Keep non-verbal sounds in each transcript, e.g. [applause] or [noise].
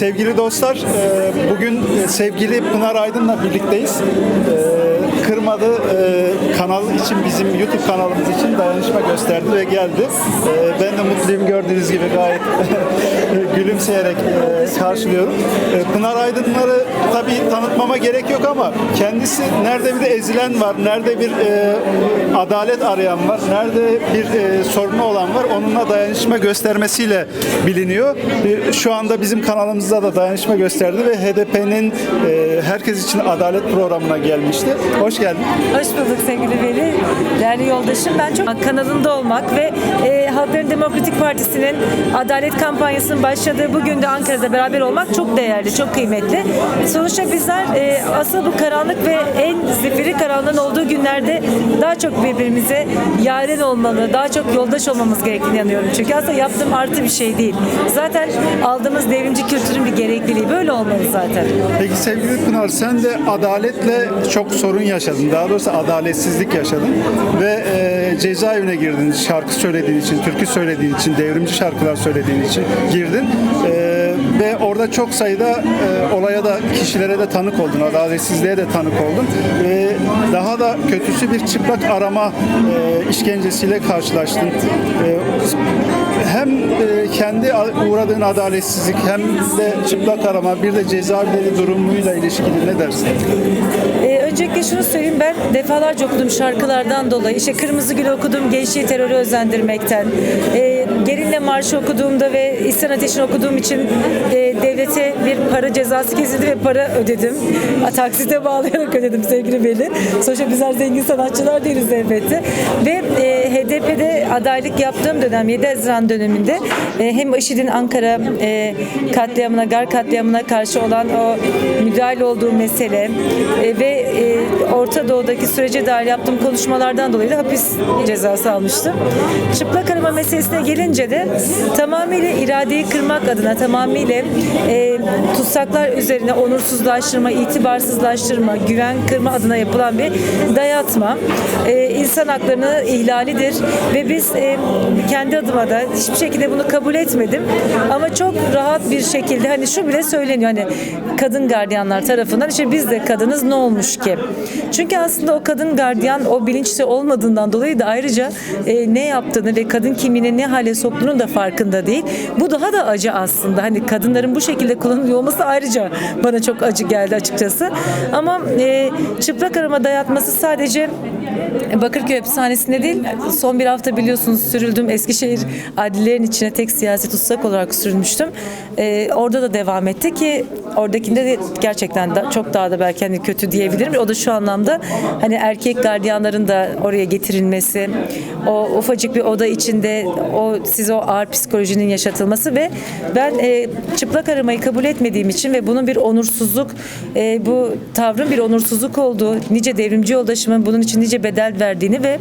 Sevgili dostlar, e, bugün e, sevgili Pınar Aydın'la birlikteyiz. E, Kırmadı e, kanal için, bizim YouTube kanalımız için dayanışma gösterdi ve geldi. E, Ben de mutluyum gördüğünüz gibi gayet [laughs] gülümseyerek e, karşılıyorum. E, Pınar Aydınları tabii tanıtmama gerek yok ama kendisi nerede bir de ezilen var, nerede bir e, adalet arayan var, nerede bir e, sorunu olan var onunla dayanışma göstermesiyle biliniyor. Bir- Şu anda bizim kanalımızda da dayanışma gösterdi ve HDP'nin e, herkes için adalet programına gelmişti. Hoş geldin. Hoş bulduk sevgili Veli. Değerli yoldaşım. Ben çok kanalında olmak ve e, Halkların Demokratik Partisi'nin adalet kampanyasının başladığı bugün de Ankara'da beraber olmak çok değerli, çok kıymetli. Sonuçta bizler e, asıl bu karanlık ve en zifiri karanlığın olduğu günlerde daha çok birbirimize yaren olmalı, daha çok yoldaş olmamız gerektiğini inanıyorum. Çünkü aslında yaptığım artı bir şey değil. Zaten aldığımız devrimci kültürün bir gerekliliği böyle olmalı zaten. Peki sevgili Pınar sen de adaletle çok sorun yaşadın. Daha doğrusu adaletsizlik yaşadın ve e, cezaevine girdin şarkı söylediğin için, türkü söylediğin için, devrimci şarkılar söylediğin için girdin. E, ve orada çok sayıda e, olaya da kişilere de tanık oldun, adaletsizliğe de tanık oldun. Ve daha da kötüsü bir çıplak arama e, işkencesiyle karşılaştın. E, hem e, kendi uğradığın adaletsizlik hem de çıplak arama bir de cezaevleri durumuyla ilişkili ne dersin? Ee, öncelikle şunu söyleyeyim ben defalarca okudum şarkılardan dolayı. İşte Kırmızı Gül okudum gençliği terörü özendirmekten. Ee, Gerinle Marşı okuduğumda ve İhsan Ateş'ini okuduğum için e, devlete bir para cezası kesildi ve para ödedim. Ha, Taksite bağlayarak ödedim sevgili Veli. Sonuçta bizler zengin sanatçılar değiliz elbette. Ve e, HDP'de adaylık yaptığım dönem 7 Haziran döneminde e, hem IŞİD'in Ankara e, katliamına, Gar katliamına karşı olan o müdahale olduğu mesele e, ve e, Orta Doğu'daki sürece dair yaptığım konuşmalardan dolayı da hapis cezası almıştım. Çıplak arama meselesine gelince de tamamıyla iradeyi kırmak adına tamamıyla e, tutsaklar üzerine onursuzlaştırma, itibarsızlaştırma, güven kırma adına yapılan bir dayatma. E, insan haklarını ihlalidir ve biz e, kendi adıma da hiçbir şekilde bunu kabul etmedim. Ama çok rahat bir şekilde hani şu bile söyleniyor hani kadın gardiyanlar tarafından işte biz de kadınız ne olmuş ki? Çünkü aslında o kadın gardiyan o bilinçli olmadığından dolayı da ayrıca e, ne yaptığını ve kadın kimliğini ne hale soktuğunun da farkında değil. Bu daha da acı aslında. Hani kadınların bu şekilde kullanılıyor olması ayrıca bana çok acı geldi açıkçası. Ama e, çıplak arama dayatması sadece Bakırköy hapishanesinde değil, son bir hafta biliyorsunuz sürüldüm Eskişehir adliyelerin içine tek siyasi tutsak olarak sürülmüştüm. Ee, orada da devam etti ki oradakinde de gerçekten da, çok daha da belki hani kötü diyebilirim. O da şu anlamda hani erkek gardiyanların da oraya getirilmesi, o ufacık bir oda içinde o size o ağır psikolojinin yaşatılması ve ben e, çıplak aramayı kabul etmediğim için ve bunun bir onursuzluk, e, bu tavrın bir onursuzluk olduğu, nice devrimci yoldaşımın bunun için nice bedel verdiğini ve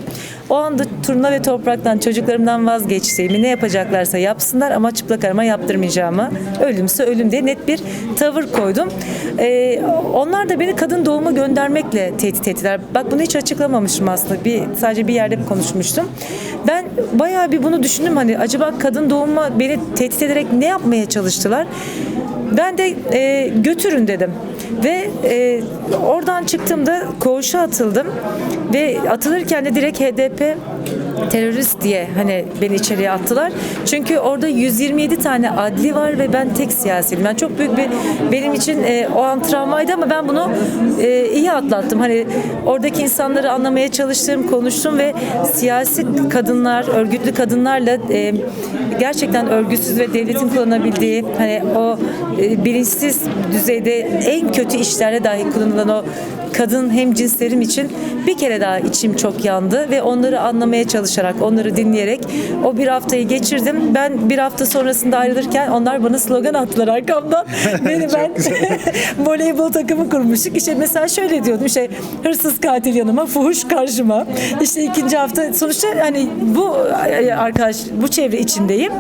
o anda turna ve topraktan çocuklarımdan vazgeçtiğimi ne yapacaklarsa yapsınlar ama çıplak arama yaptırmayacağımı ölümse ölüm diye net bir tavır koydum. E, onlar da beni kadın doğuma göndermekle tehdit ettiler. Bak bunu hiç açıklamamışım aslında. Bir, sadece bir yerde konuşmuştum. Ben bayağı bir bunu düşündüm hani acaba kadın doğuma beni tehdit ederek ne yapmaya çalıştılar? Ben de e, götürün dedim. Ve e, oradan çıktığımda koğuşa atıldım. Ve atılırken de direkt HDP terörist diye hani beni içeriye attılar. Çünkü orada 127 tane adli var ve ben tek siyasiyim. Yani çok büyük bir benim için e, o an travmaydı ama ben bunu e, iyi atlattım. Hani oradaki insanları anlamaya çalıştım, konuştum ve siyasi kadınlar, örgütlü kadınlarla e, gerçekten örgütsüz ve devletin kullanabildiği hani o e, bilinçsiz düzeyde en kötü işlerde dahi kullanılan o kadın hem cinslerim için bir kere daha içim çok yandı ve onları anlamaya çalışarak, onları dinleyerek o bir haftayı geçirdim. Ben bir hafta sonrasında ayrılırken onlar bana slogan attılar arkamdan. [laughs] Beni ben [laughs] voleybol takımı kurmuştuk. İşte mesela şöyle diyordum işte hırsız katil yanıma, fuhuş karşıma. İşte ikinci hafta sonuçta hani bu e, arkadaş bu çevre içindeyim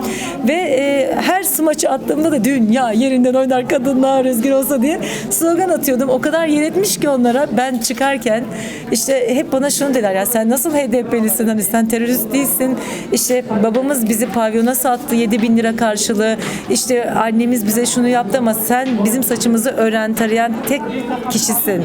ve e, her smaçı attığımda da dünya yerinden oynar kadınlar özgür olsa diye slogan atıyordum. O kadar yer etmiş ki onlara ben çıkarken işte hep bana şunu dediler ya sen nasıl HDP'lisin hani sen terörist değilsin. İşte babamız bizi pavyona sattı 7 bin lira karşılığı. İşte annemiz bize şunu yaptı ama sen bizim saçımızı ören, tarayan tek kişisin.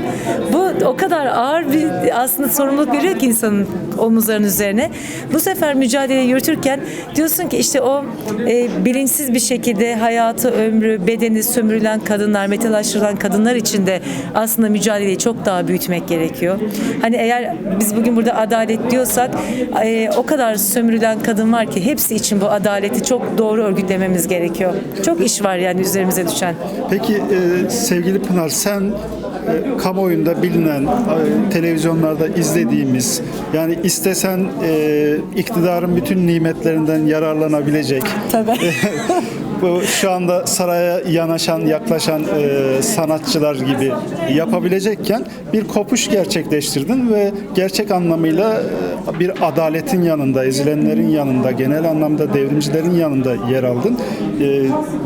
Bu o kadar ağır bir aslında sorumluluk veriyor ki insanın omuzlarının üzerine. Bu sefer mücadele yürütürken diyorsun ki işte o e, bilinçsiz bir şekilde hayatı, ömrü, bedeni sömürülen kadınlar, metalaştırılan kadınlar için de aslında mücadeleyi çok daha büyütmek gerekiyor. Hani eğer biz bugün burada adalet diyorsak e, o kadar sömürülen kadın var ki hepsi için bu adaleti çok doğru örgütlememiz gerekiyor. Çok iş var yani üzerimize düşen. Peki e, sevgili Pınar sen e, kamuoyunda bilinen, e, televizyonlarda izlediğimiz yani istesen e, iktidarın bütün nimetlerinden yararlanabilecek Tabii. Bu şu anda saraya yanaşan, yaklaşan e, sanatçılar gibi yapabilecekken bir kopuş gerçekleştirdin ve gerçek anlamıyla e, bir adaletin yanında, ezilenlerin yanında, genel anlamda devrimcilerin yanında yer aldın. E,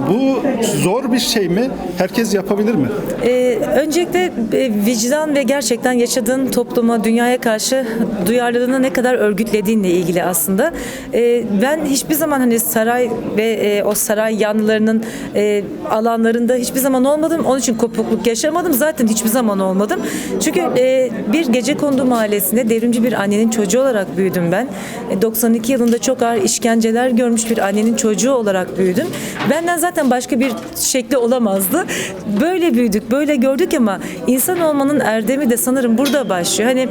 bu zor bir şey mi? Herkes yapabilir mi? Ee, öncelikle e, vicdan ve gerçekten yaşadığın topluma, dünyaya karşı duyarlılığını ne kadar örgütlediğinle ilgili aslında. Ee, ben hiçbir zaman hani saray ve e, o saray yanlarının e, alanlarında hiçbir zaman olmadım. Onun için kopukluk yaşamadım. Zaten hiçbir zaman olmadım. Çünkü e, bir gece kondu mahallesinde devrimci bir annenin çocuğu olarak büyüdüm ben. E, 92 yılında çok ağır işkenceler görmüş bir annenin çocuğu olarak büyüdüm. Benden zaten başka bir şekli olamazdı. Böyle büyüdük, böyle gördük ama insan olmanın erdemi de sanırım burada başlıyor. Hani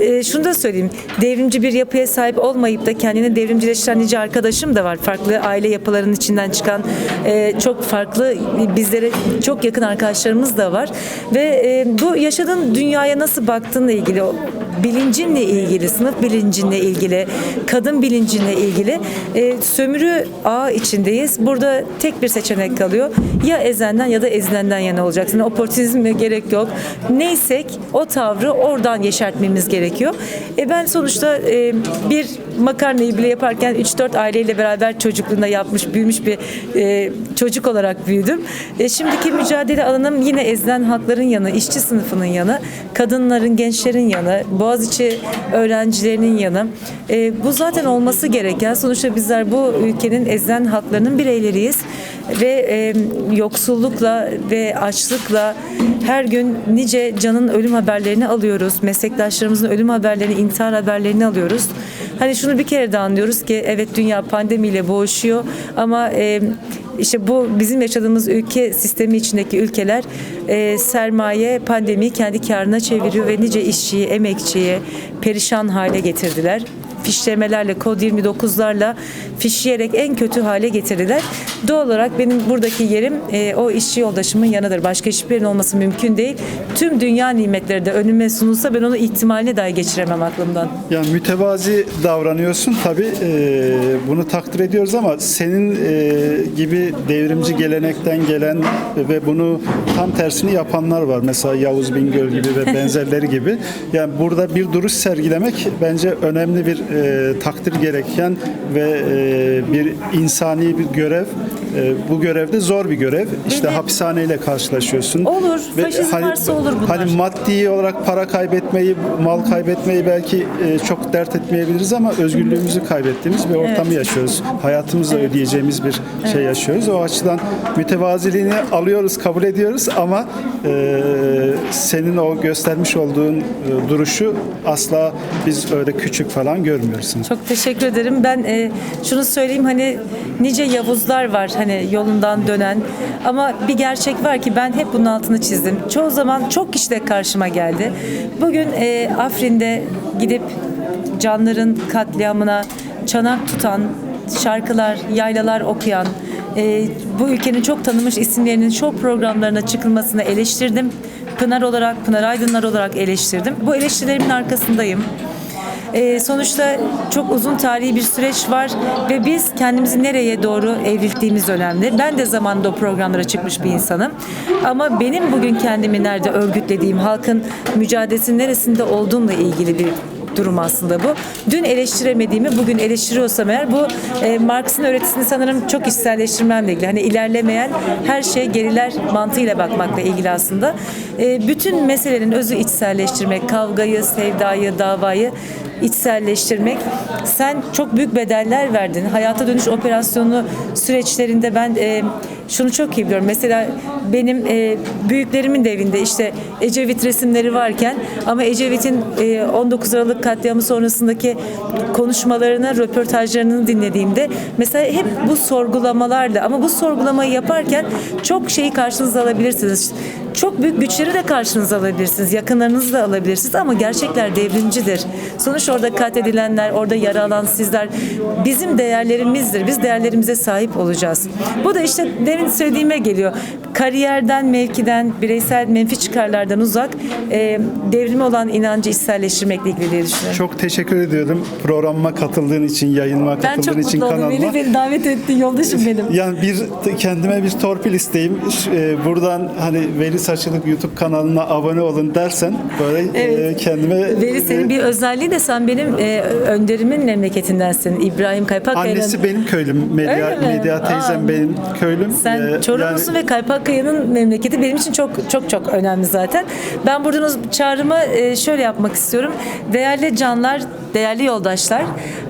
e, şunu da söyleyeyim. Devrimci bir yapıya sahip olmayıp da kendini devrimcileştiren nice arkadaşım da var. Farklı aile yapılarının içinden çıkan e, çok farklı bizlere çok yakın arkadaşlarımız da var. Ve e, bu yaşadığın dünyaya nasıl baktığınla ilgili bilincinle ilgili, sınıf bilincinle ilgili, kadın bilincinle ilgili e, sömürü ağı içindeyiz. Burada tek bir seçenek kalıyor. Ya ezenden ya da ezilenden yana olacaksın. Oportunizme gerek yok. Neysek o tavrı oradan yeşertmemiz gerekiyor. E ben sonuçta e, bir makarnayı bile yaparken 3-4 aileyle beraber çocukluğunda yapmış, büyümüş bir e, çocuk olarak büyüdüm. E, şimdiki mücadele alanım yine ezilen halkların yanı, işçi sınıfının yanı, kadınların, gençlerin yanı, Boğaziçi öğrencilerinin yanı. E, bu zaten olması gereken. Sonuçta bizler bu ülkenin ezilen halklarının bireyleriyiz ve e, yoksullukla ve açlıkla her gün nice canın ölüm haberlerini alıyoruz. Meslektaşlarımızın ölüm haberlerini, intihar haberlerini alıyoruz. Hani şunu bir kere de anlıyoruz ki evet dünya pandemiyle boğuşuyor ama e, işte bu bizim yaşadığımız ülke sistemi içindeki ülkeler e, sermaye pandemiyi kendi karına çeviriyor ve nice işçiyi, emekçiyi perişan hale getirdiler fişlemelerle, kod 29'larla fişleyerek en kötü hale getirdiler. Doğal olarak benim buradaki yerim e, o işçi yoldaşımın yanıdır. Başka hiçbir yerin olması mümkün değil. Tüm dünya nimetleri de önüme sunulsa ben onu ihtimaline dahi geçiremem aklımdan. Yani mütevazi davranıyorsun tabi bunu takdir ediyoruz ama senin e, gibi devrimci gelenekten gelen ve bunu tam tersini yapanlar var. Mesela Yavuz Bingöl gibi ve benzerleri [laughs] gibi. Yani burada bir duruş sergilemek bence önemli bir e, takdir gereken ve e, bir insani bir görev. E, bu görevde zor bir görev. İşte Ve de- hapishaneyle karşılaşıyorsun. Olur, faşizm varsa olur bunlar. Hani maddi olarak para kaybetmeyi, mal kaybetmeyi belki e, çok dert etmeyebiliriz ama özgürlüğümüzü kaybettiğimiz bir ortamı yaşıyoruz. Hayatımızla ödeyeceğimiz bir şey yaşıyoruz. O açıdan mütevaziliğini alıyoruz, kabul ediyoruz ama e, senin o göstermiş olduğun e, duruşu asla biz öyle küçük falan görmüyoruz. Çok teşekkür ederim. Ben e, şunu söyleyeyim hani nice Yavuzlar var hani yolundan dönen ama bir gerçek var ki ben hep bunun altını çizdim. Çoğu zaman çok kişi karşıma geldi. Bugün e, Afrin'de gidip canların katliamına çanak tutan şarkılar, yaylalar okuyan, e, bu ülkenin çok tanınmış isimlerinin show programlarına çıkılmasını eleştirdim. Pınar olarak, Pınar Aydınlar olarak eleştirdim. Bu eleştirilerimin arkasındayım. Ee, sonuçta çok uzun tarihi bir süreç var ve biz kendimizi nereye doğru evrildiğimiz önemli. Ben de zamanında o programlara çıkmış bir insanım. Ama benim bugün kendimi nerede örgütlediğim, halkın mücadelesinin neresinde olduğumla ilgili bir durum aslında bu. Dün eleştiremediğimi bugün eleştiriyorsam eğer bu e, Marx'ın öğretisini sanırım çok içselleştirmemle ilgili. Hani ilerlemeyen her şey geriler mantığıyla bakmakla ilgili aslında. E, bütün meselelerin özü içselleştirmek, kavgayı, sevdayı, davayı içselleştirmek. Sen çok büyük bedeller verdin. Hayata dönüş operasyonu süreçlerinde ben e, şunu çok iyi biliyorum. Mesela benim e, büyüklerimin de evinde işte Ecevit resimleri varken ama Ecevit'in e, 19 Aralık katliamı sonrasındaki konuşmalarını, röportajlarını dinlediğimde mesela hep bu sorgulamalarla ama bu sorgulamayı yaparken çok şeyi karşınıza alabilirsiniz. Çok büyük güçleri de karşınıza alabilirsiniz. Yakınlarınızı da alabilirsiniz ama gerçekler devrimcidir. Sonuç orada katledilenler, orada yara alan sizler bizim değerlerimizdir. Biz değerlerimize sahip olacağız. Bu da işte demin söylediğime geliyor. Kariyerden, mevkiden, bireysel menfi çıkarlardan uzak e, devrimi olan inancı içselleştirmekle ilgili diye düşünüyorum. Çok teşekkür ediyorum programıma katıldığın için, yayınıma ben çok katıldığın için mutlu oldum. kanalıma. Beni, beni davet ettin yoldaşım benim. Yani bir kendime bir torpil isteyeyim. Ş- e, Buradan hani Veli Saçılık YouTube kanalına abone olun dersen böyle e, Evet. kendime Veri senin bir özelliği de sen benim e, önderimin memleketindensin. İbrahim Kaypakkaya'nın. annesi benim köylüm. Medya? Medya teyzem Aa. benim köylüm. Sen E, Çorumlusun yani- ve Kaypakkaya'nın memleketi benim için çok çok çok önemli zaten. Ben buradan çağrımı e, şöyle yapmak istiyorum. Değerli canlar, değerli yoldaşlar,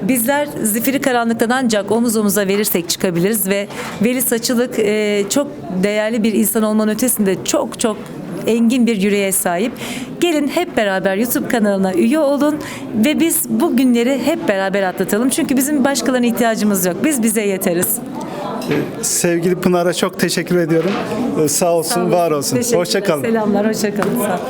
bizler zifiri karanlıktan ancak omuz omuza verirsek çıkabiliriz ve Veli Saçılık e, çok değerli bir insan olmanın ötesinde çok çok engin bir yüreğe sahip. Gelin hep beraber YouTube kanalına üye olun ve biz bu günleri hep beraber atlatalım. Çünkü bizim başkalarına ihtiyacımız yok. Biz bize yeteriz. Sevgili Pınar'a çok teşekkür ediyorum. E, Sağ olsun, Sağ olun. var olsun. Teşekkürler. Hoşça kalın. Selamlar, hoşça kalın. Sağ olun.